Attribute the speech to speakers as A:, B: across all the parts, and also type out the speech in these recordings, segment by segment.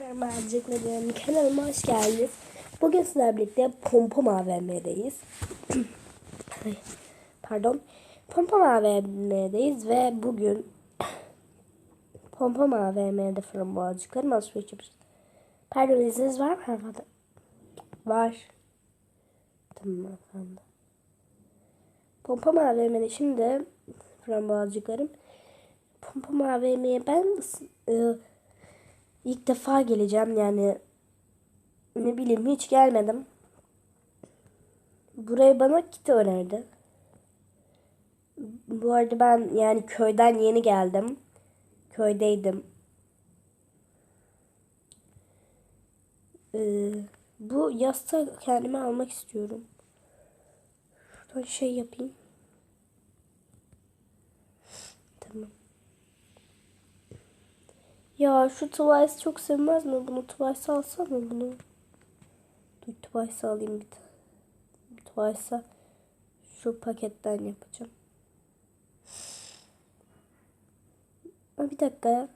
A: Merceklerim kanalıma hoş geldiniz. Bugün sizlerle birlikte Pompom AVM'deyiz. Pardon. Pompom AVM'deyiz ve bugün Pompom AVM'de frambuazcıklarım alışveriş yapacağız. Pardon izniniz var mı hanımefendi? Var. Tamam efendim. Pompom AVM'de şimdi frambuazcıklarım. Pompom AVM'ye ben ıı, İlk defa geleceğim yani ne bileyim hiç gelmedim. Buraya bana kiti önerdi. Bu arada ben yani köyden yeni geldim. Köydeydim. Ee, bu yastığı kendime almak istiyorum. Şuradan şey yapayım. Tamam. Ya şu Twice çok sevmez mi? Bunu Twice alsam mı bunu? Dur Twice alayım bir tane. Twice'a şu paketten yapacağım. Aa, bir dakika.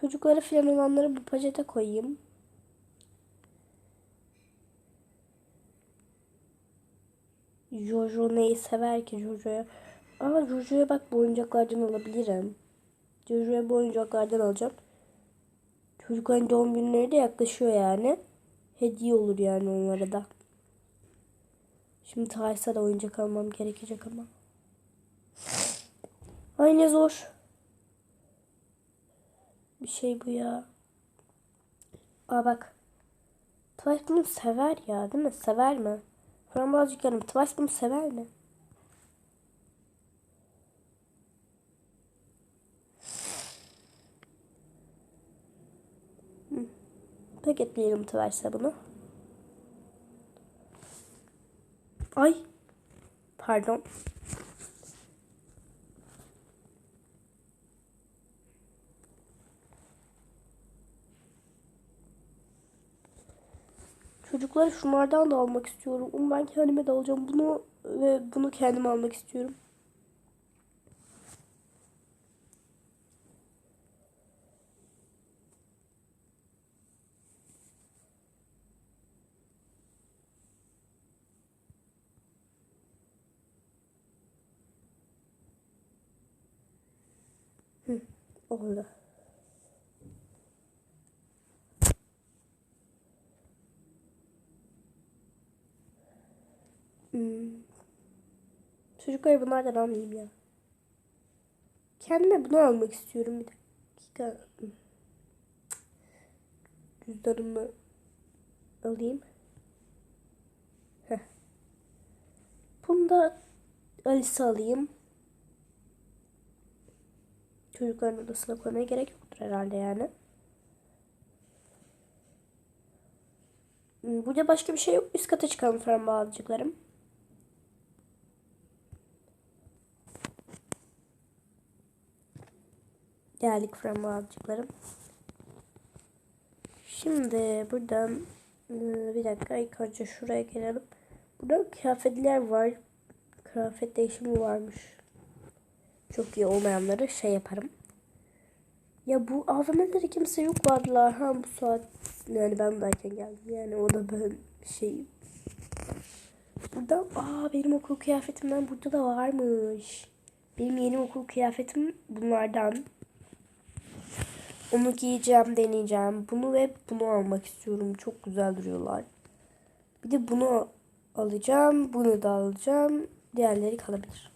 A: Çocuklara filan olanları bu pakete koyayım. Jojo neyi sever ki Jojo'ya? Aa Jojo'ya bak bu oyuncaklardan alabilirim. Jojo'ya bu oyuncaklardan alacağım. Çocukların doğum günleri de yaklaşıyor yani. Hediye olur yani onlara da. Şimdi Taysa da oyuncak almam gerekecek ama. Ay ne zor. Bir şey bu ya. Aa bak. Twice bunu sever ya değil mi? Sever mi? Frambuazcık yarım. Twice bunu sever mi? Paketleyelim Twice'a bunu. Ay. Pardon. Çocuklara şunlardan da almak istiyorum. Ama ben kendime de alacağım. Bunu ve bunu kendime almak istiyorum. Hı, oldu. Hmm. Çocuklara bunlardan almayayım ya. Kendime bunu almak istiyorum bir dakika. Cüzdanımı alayım. Heh. Bunu da Alice alayım. Çocukların odasına koymaya gerek yoktur herhalde yani. Hmm, Burada başka bir şey yok. Üst kata çıkalım frambuazcıklarım. Geldik frambuazcıklarım. Şimdi buradan e, bir dakika ilk önce şuraya gelelim. Burada kıyafetler var. Kıyafet değişimi varmış. Çok iyi olmayanları şey yaparım. Ya bu AVM'lerde kimse yok vardılar. Ha bu saat yani ben derken geldim. Yani o da ben şey. Burada aa benim okul kıyafetimden burada da varmış. Benim yeni okul kıyafetim bunlardan. Onu giyeceğim, deneyeceğim. Bunu ve bunu almak istiyorum. Çok güzel duruyorlar. Bir de bunu alacağım. Bunu da alacağım. Diğerleri kalabilir.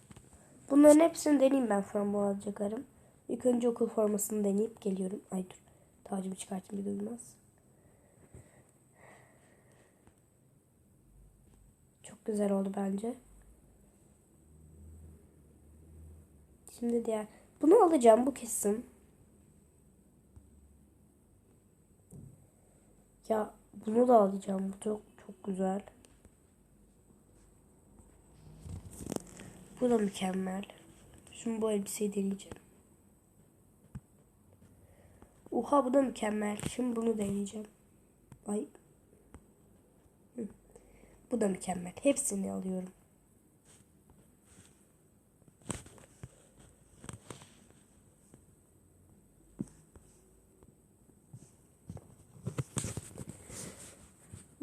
A: Bunların hepsini deneyeyim ben frambuazcıklarım. İlk önce okul formasını deneyip geliyorum. Ay dur. Tacımı çıkartayım bir duymaz. Çok güzel oldu bence. Şimdi diğer. Bunu alacağım bu kesin. Ya bunu da alacağım. Bu çok çok güzel. Bu da mükemmel. Şimdi bu elbiseyi deneyeceğim. Oha bu da mükemmel. Şimdi bunu deneyeceğim. Ay. Bu da mükemmel. Hepsini alıyorum.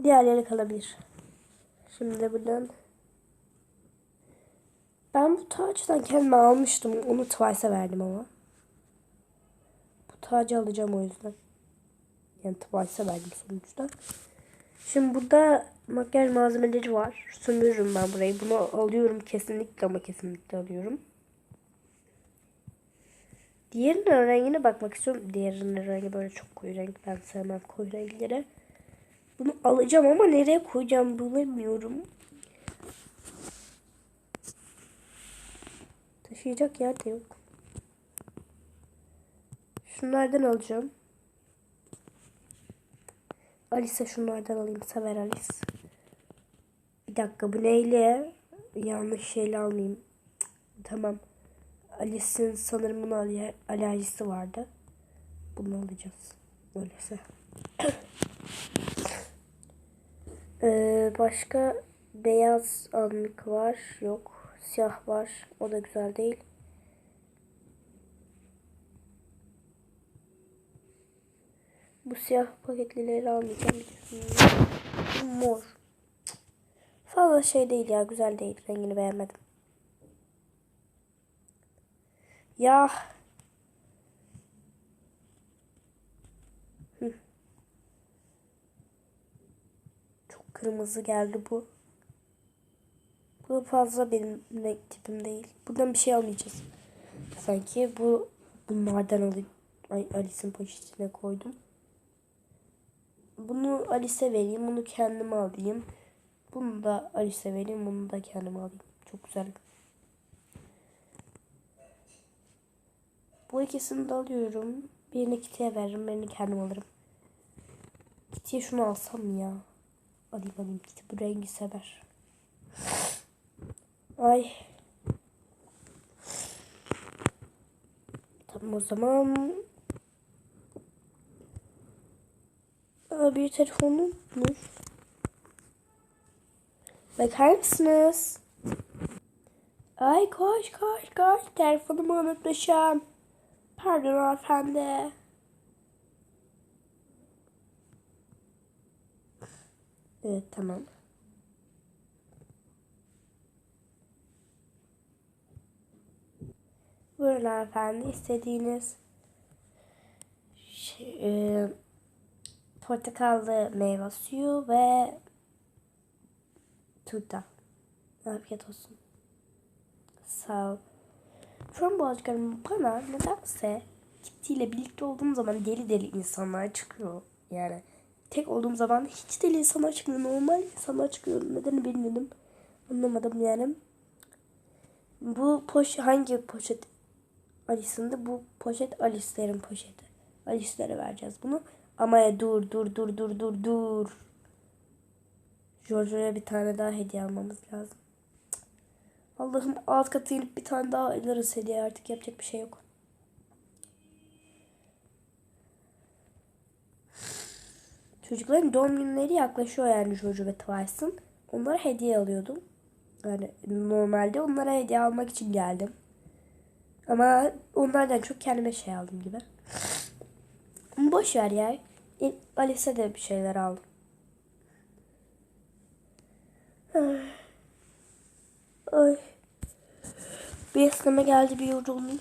A: Diğerleri kalabilir. Şimdi buradan tacdan kendime almıştım. Onu Twice'a verdim ama. Bu tacı alacağım o yüzden. Yani Twice'a verdim sonuçta. Şimdi burada makyaj malzemeleri var. Sömürürüm ben burayı. Bunu alıyorum kesinlikle ama kesinlikle alıyorum. Diğerinin rengine bakmak istiyorum. Diğerinin rengi böyle çok koyu renk. Ben sevmem koyu renkleri. Bunu alacağım ama nereye koyacağım bulamıyorum. Taşıyacak yer de yok. Şunlardan alacağım. Alice şunlardan alayım. Sever Alice. Bir dakika bu neyle? Yanlış şeyle almayayım. Tamam. Alice'in sanırım buna aler- alerjisi vardı. Bunu alacağız. Öyleyse. ee, başka beyaz anlık var. Yok. Siyah var. O da güzel değil. Bu siyah paketlileri almayacağım. Mor. Fazla şey değil ya. Güzel değil. Rengini beğenmedim. Ya. Çok kırmızı geldi bu. Bu fazla benim tipim değil. Buradan bir şey almayacağız. Sanki bu bunlardan. Ay Alice'in poşetine koydum. Bunu Alice'e vereyim. Bunu kendime alayım. Bunu da Alice'e vereyim. Bunu da kendime alayım. Çok güzel. Bu ikisini de alıyorum. Birini Kitty'ye veririm. Birini kendim alırım. Kitty'ye şunu alsam ya. Alayım alayım. Kitty bu rengi sever. Ay. Tamam o zaman. Bir telefonu unutmuş. Bakar mısınız? Ay koş koş koş. Telefonumu unutmuşum. Pardon hanımefendi. Evet tamam. Buyurun hanımefendi istediğiniz şey, e, portakallı meyve suyu ve tuta. Afiyet olsun. Sağ ol. Frambuazcıklarım bana nedense Kitty ile birlikte olduğum zaman deli deli insanlar çıkıyor. Yani tek olduğum zaman hiç deli insanlar çıkmıyor. Normal insanlar çıkıyor. Neden bilmiyorum. Anlamadım yani. Bu poş hangi poşet Alice'ın bu poşet Alice'lerin poşeti. Alice'lere vereceğiz bunu. Ama ya dur dur dur dur dur dur. Giorgio'ya bir tane daha hediye almamız lazım. Allah'ım alt katı inip bir tane daha alırız hediye artık yapacak bir şey yok. Çocukların doğum günleri yaklaşıyor yani Jojo ve Twice'ın. Onlara hediye alıyordum. Yani normalde onlara hediye almak için geldim. Ama onlardan çok kendime şey aldım gibi. Boş ver ya. Alice'e de bir şeyler aldım. Ay. Bir esneme geldi bir yoruldum.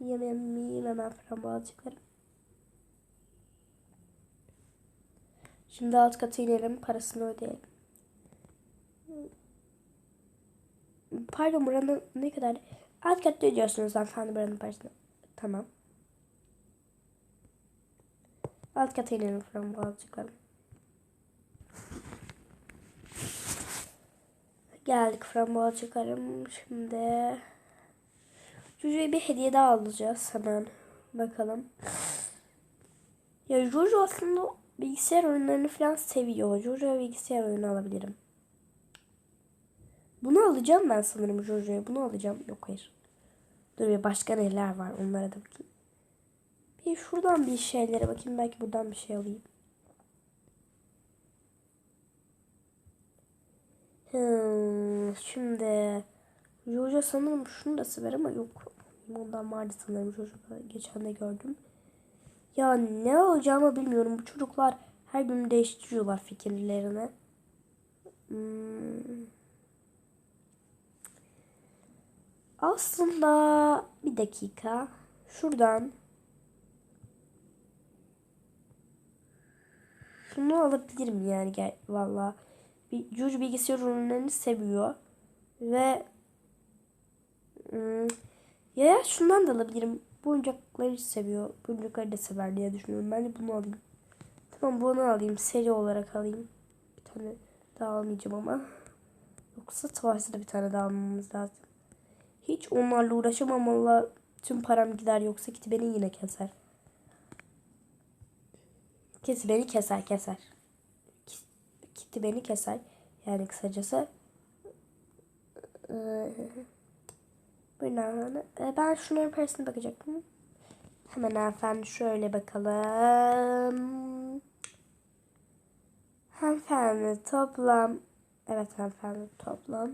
A: Yemem miyim hemen frambuazcıklarım. Şimdi alt katı inelim parasını ödeyelim. Pardon buranın ne kadar? Alt katta ödüyorsunuz hanımefendi buranın parasını. Tamam. Alt kata inelim frambuazcıklarım. Geldik frambuazcıklarım. Şimdi Jojo'ya bir hediye daha alacağız hemen. Bakalım. Ya Jojo aslında bilgisayar oyunlarını falan seviyor. Jojo'ya bilgisayar oyunu alabilirim. Bunu alacağım ben sanırım Jojo'ya. Bunu alacağım. Yok hayır. Dur bir başka neler var onlara da bakayım. Bir şuradan bir şeylere bakayım. Belki buradan bir şey alayım. Hmm, şimdi Jojo sanırım şunu da sever ama yok. Ondan vardı sanırım Jojo'da. Geçen de gördüm. Ya ne alacağımı bilmiyorum. Bu çocuklar Her gün değiştiriyorlar fikirlerini. Hmm. Aslında bir dakika. Şuradan şunu alabilirim yani gel valla. Cucu bilgisayar ürünlerini seviyor ve hmm, ya şundan da alabilirim. Bu oyuncakları seviyor. Bu oyuncakları da sever diye düşünüyorum. Ben de bunu alayım. Tamam bunu alayım. Seri olarak alayım. Bir tane daha almayacağım ama. Yoksa savaşta da bir tane daha almamız lazım. Hiç onlarla uğraşamam valla. Tüm param gider yoksa kiti beni yine keser. Kiti beni keser keser. Kiti beni keser. Yani kısacası. Ben şunların parasına bakacaktım. Hemen hanımefendi şöyle bakalım. Hanımefendi toplam. Evet hanımefendi toplam.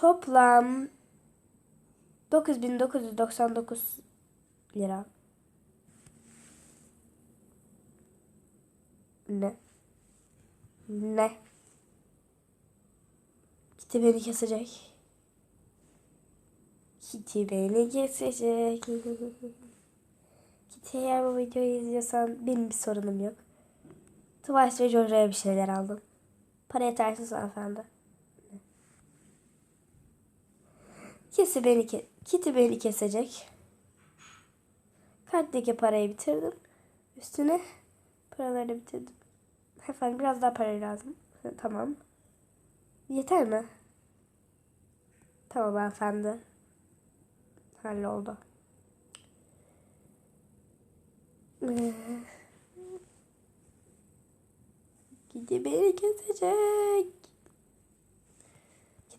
A: Toplam 9999 lira. Ne? Ne? Kitty beni kesecek. Kitty beni kesecek. Kitty eğer bu videoyu izliyorsan benim bir sorunum yok. Twice ve Jojo'ya bir şeyler aldım. Para yetersiz hanımefendi. Kesi beni ke Kitty beni kesecek. Karttaki parayı bitirdim. Üstüne paraları bitirdim. Efendim biraz daha para lazım. Tamam. Yeter mi? Tamam efendi. Halloldu. Ee, Gidi beni kesecek.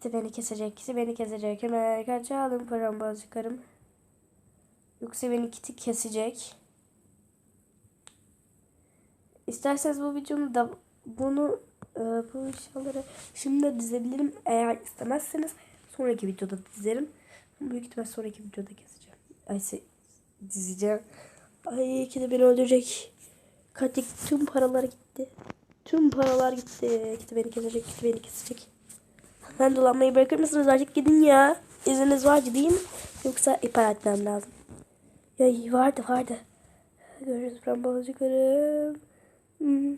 A: Gidi beni kesecek. Gidi beni kesecek. Hemen kaçalım paramı çıkarım. Yoksa beni kiti kesecek. İsterseniz bu videomu da bunu e, bu eşyaları şimdi dizebilirim. Eğer istemezseniz sonraki videoda dizerim. Büyük ihtimal sonraki videoda keseceğim. Ay dizeceğim. Ay ki de beni öldürecek. Katik tüm paralar gitti. Tüm paralar gitti. Gitti beni kesecek, gitti beni kesecek. Ben dolanmayı bırakır mısınız? Artık gidin ya. İzniniz var mi? Yoksa iptal etmem lazım. Ya vardı vardı. Görüşürüz ben balıcıklarım. Hmm.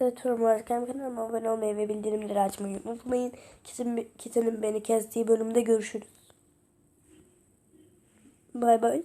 A: Evet, umarım kanalıma abone olmayı ve bildirimleri açmayı unutmayın. Kitin, kitinin beni kestiği bölümde görüşürüz. Bay bay.